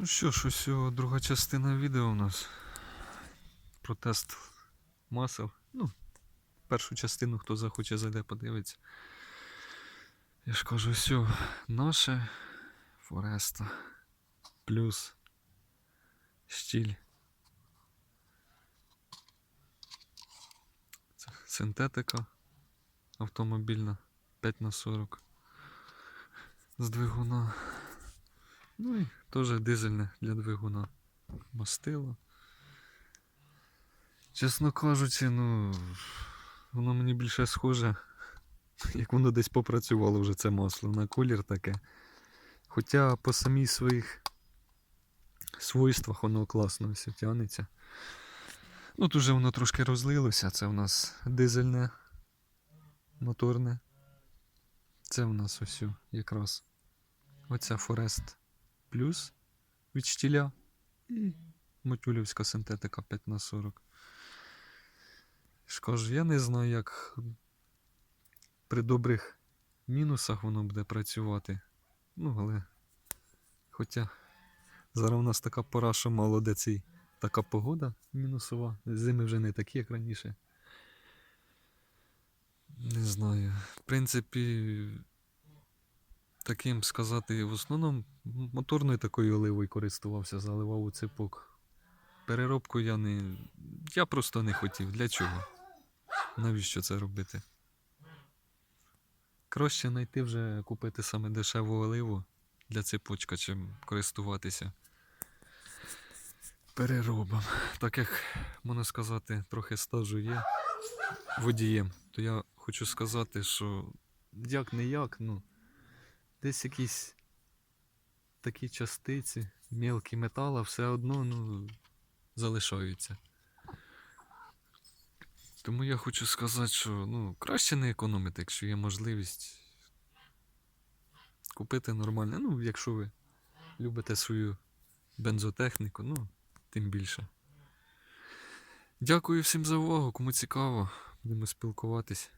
Ну що ж, ось друга частина відео у нас. Про тест масел. Ну, першу частину, хто захоче, зайде, подивиться. Я ж кажу, все, наше Фореста. Плюс щіль. Це синтетика автомобільна 5 на 40 з двигуна. Ну і теж дизельне для двигуна. Мастило. Чесно кажучи, ну воно мені більше схоже, як воно десь попрацювало вже це масло на колір таке. Хоча по самій своїх свойствах воно класно все тягнеться. Ну, тут же воно трошки розлилося. Це у нас дизельне, моторне. Це у нас ось якраз оця Форест плюс від штіля і мотюлівська синтетика 5 на 40. Скажу, я не знаю, як при добрих мінусах воно буде працювати. Ну, але. Хоча зараз у нас така пора, що мало де цей така погода мінусова. Зими вже не такі, як раніше. Не знаю. В принципі, таким сказати, в основному моторною такою оливою користувався, заливав у ципок. Переробку я не. Я просто не хотів. Для чого? Навіщо це робити? Краще знайти вже купити саме дешеву оливу для ципочка, чим користуватися переробом. Так як, можна сказати, трохи стажу є водієм, то я хочу сказати, що як не як, ну, десь якісь такі частиці, мілкі метала, все одно ну, залишаються. Тому я хочу сказати, що ну, краще не економити, якщо є можливість купити нормальне. Ну, якщо ви любите свою бензотехніку, ну, тим більше. Дякую всім за увагу, кому цікаво, будемо спілкуватись.